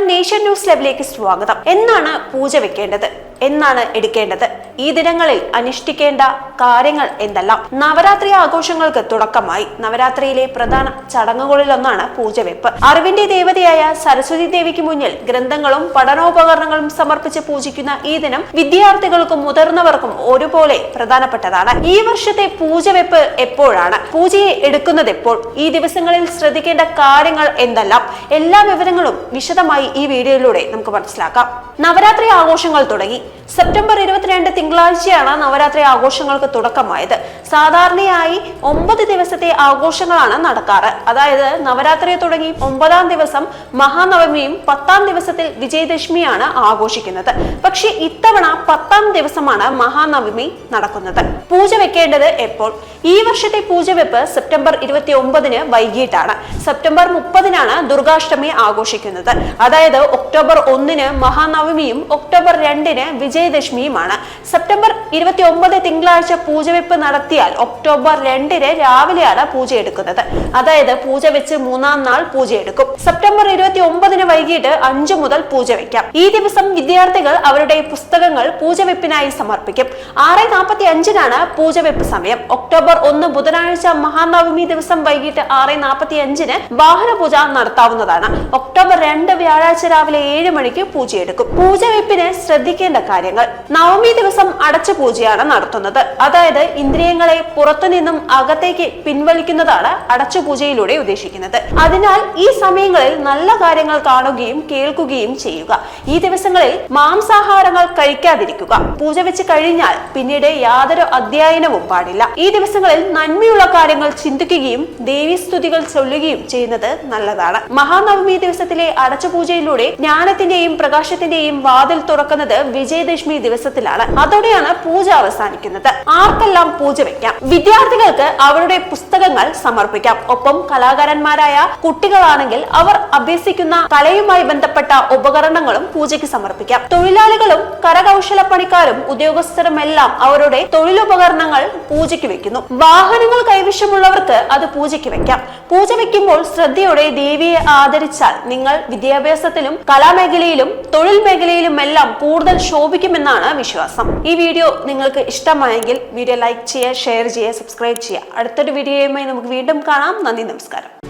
നമസ്കാരം nation news ലൈവിലേക്ക് സ്വാഗതം. എന്നാണ് പൂജ വെക്കേണ്ടത്? എന്നാണ് എടുക്കേണ്ടത്? ഈ ദിനങ്ങളിൽ അനുഷ്ഠിക്കേണ്ട കാര്യങ്ങൾ എന്തെല്ലാം? നവരാത്രി ആഘോഷങ്ങൾക്ക് തുടക്കമായി. നവരാത്രിയിലെ പ്രധാന ചടങ്ങുകളിലൊന്നാണ് പൂജവെപ്പ്. അറിവിന്റെ ദേവതയായ സരസ്വതി ദേവിക്ക് മുന്നിൽ ഗ്രന്ഥങ്ങളും പഠനോപകരണങ്ങളും സമർപ്പിച്ച് പൂജിക്കുന്ന ഈ ദിനം വിദ്യാർത്ഥികൾക്കും മുതിർന്നവർക്കും ഒരുപോലെ പ്രധാനപ്പെട്ടതാണ്. ഈ വർഷത്തെ പൂജവെപ്പ് എപ്പോഴാണ്? പൂജയെ എടുക്കുന്നത് എപ്പോൾ? ഈ ദിവസങ്ങളിൽ ശ്രദ്ധിക്കേണ്ട കാര്യങ്ങൾ എന്തെല്ലാം? എല്ലാ വിവരങ്ങളും വിശദമായി ഈ വീഡിയോയിലൂടെ നമുക്ക് മനസ്സിലാക്കാം. നവരാത്രി ആഘോഷങ്ങൾ തുടങ്ങി. സെപ്റ്റംബർ ഇരുപത്തിരണ്ട് തിങ്കളാഴ്ചയാണ് നവരാത്രി ആഘോഷങ്ങൾക്ക് തുടക്കമായത്. സാധാരണയായി ഒമ്പത് ദിവസത്തെ ആഘോഷങ്ങളാണ് നടക്കാറ്. അതായത് നവരാത്രി തുടങ്ങി ഒമ്പതാം ദിവസം മഹാനവമിയും പത്താം ദിവസത്തിൽ വിജയദശമിയാണ് ആഘോഷിക്കുന്നത്. പക്ഷെ ഇത്തവണ പത്താം ദിവസമാണ് മഹാനവമി നടക്കുന്നത്. പൂജ വെക്കേണ്ടത് എപ്പോൾ? ഈ വർഷത്തെ പൂജവെപ്പ് സെപ്റ്റംബർ ഇരുപത്തി ഒമ്പതിന് വൈകിട്ടാണ്. സെപ്റ്റംബർ മുപ്പതിനാണ് ദുർഗാഷ്ടമി ആഘോഷിക്കുന്നത്. അതായത് ഒക്ടോബർ ഒന്നിന് മഹാനവമിയും ഒക്ടോബർ രണ്ടിന് വിജയദശമിയുമാണ്. സെപ്റ്റംബർ ഇരുപത്തി ഒമ്പത് തിങ്കളാഴ്ച പൂജവെപ്പ് നടത്തിയാൽ ഒക്ടോബർ രണ്ടിന് രാവിലെയാണ് പൂജ എടുക്കുന്നത് അതായത് പൂജ വെച്ച് മൂന്നാം നാൾ പൂജ എടുക്കും സെപ്റ്റംബർ ഇരുപത്തി ഒമ്പതിന് വൈകിട്ട് അഞ്ചു മുതൽ പൂജ വെക്കാം. ഈ ദിവസം വിദ്യാർത്ഥികൾ അവരുടെ പുസ്തകങ്ങൾ പൂജവെപ്പിനായി സമർപ്പിക്കും. ആറ് നാൽപ്പത്തി അഞ്ചിനാണ് പൂജവെപ്പ് സമയം. ഒക്ടോബർ ഒന്ന് ബുധനാഴ്ച മഹാനവമി ദിവസം വൈകിട്ട് ആറ് നാൽപ്പത്തി അഞ്ചിന് വാഹന പൂജ നടത്താവുന്നതാണ്. ഒക്ടോബർ രണ്ട് വ്യാഴാഴ്ച രാവിലെ ഏഴ് മണിക്ക് പൂജയെടുക്കും. പൂജവെപ്പിന് ശ്രദ്ധിക്കേണ്ട കാര്യങ്ങൾ. നവമി ദിവസം അടച്ച പൂജയാണ് നടത്തുന്നത്. അതായത് ഇന്ദ്രിയങ്ങളെ പുറത്തുനിന്നും അകത്തേക്ക് പിൻവലിക്കുന്നതാണ് അടച്ച പൂജയിലൂടെ ഉദ്ദേശിക്കുന്നത്. അതിനാൽ ഈ സമയങ്ങളിൽ നല്ല കാര്യങ്ങൾ കാണുകയും കേൾക്കുകയും ചെയ്യുക. ഈ ദിവസങ്ങളിൽ മാംസാഹാരങ്ങൾ കഴിക്കാതിരിക്കുക. പൂജ വെച്ച് കഴിഞ്ഞാൽ പിന്നീട് യാതൊരു അധ്യയനവും പാടില്ല. ഈ ദിവസങ്ങളിൽ നന്മയുള്ള കാര്യങ്ങൾ ചിന്തിക്കുകയും ദേവീസ്തുതികൾ ചൊല്ലുകയും ചെയ്യുന്നത് നല്ലതാണ്. മഹാനവമി ദിവസത്തിലെ അടച്ചുപൂജയിലൂടെ ജ്ഞാനത്തിന്റെയും പ്രകാശത്തിന്റെയും വാതിൽ തുറക്കുന്നത് വിജയദശമി ദിവസത്തിലാണ്. അതോടെയാണ് പൂജ അവസാനിക്കുന്നത്. ആർക്കെല്ലാം പൂജ വെക്കാം? വിദ്യാർത്ഥികൾക്ക് അവരുടെ പുസ്തകങ്ങൾ സമർപ്പിക്കാം. ഒപ്പം കലാകാരന്മാരായ കുട്ടികളാണെങ്കിൽ അവർ അഭ്യസിക്കുന്ന കലയുമായി ബന്ധപ്പെട്ട ഉപകരണങ്ങളും പൂജയ്ക്ക് സമർപ്പിക്കാം. തൊഴിലാളികളും കരകൗശല പണിക്കാരും ഉദ്യോഗസ്ഥരും എല്ലാം അവരുടെ തൊഴിലുപകരണങ്ങൾ പൂജയ്ക്ക് വെക്കുന്നു. വാഹനങ്ങൾ കൈവശമുള്ളവർക്ക് അത് പൂജയ്ക്ക് വെക്കാം. പൂജ വെക്കുമ്പോൾ ശ്രദ്ധയോടെ ദേവിയെ ആദരിച്ചാൽ നിങ്ങൾ വിദ്യാഭ്യാസത്തിലും കലാമേഖലയിലും തൊഴിൽ മേഖലയിലും എല്ലാം കൂടുതൽ ശോഭിക്കുമെന്നാണ് വിശ്വാസം. ഈ വീഡിയോ നിങ്ങൾക്ക് ഇഷ്ടമായെങ്കിൽ വീഡിയോ ലൈക്ക് ചെയ്യുക ഷെയർ ചെയ്യുക സബ്സ്ക്രൈബ് ചെയ്യുക. അടുത്തൊരു വീഡിയോയുമായി നമുക്ക് വീണ്ടും കാണാം. നന്ദി നമസ്കാരം.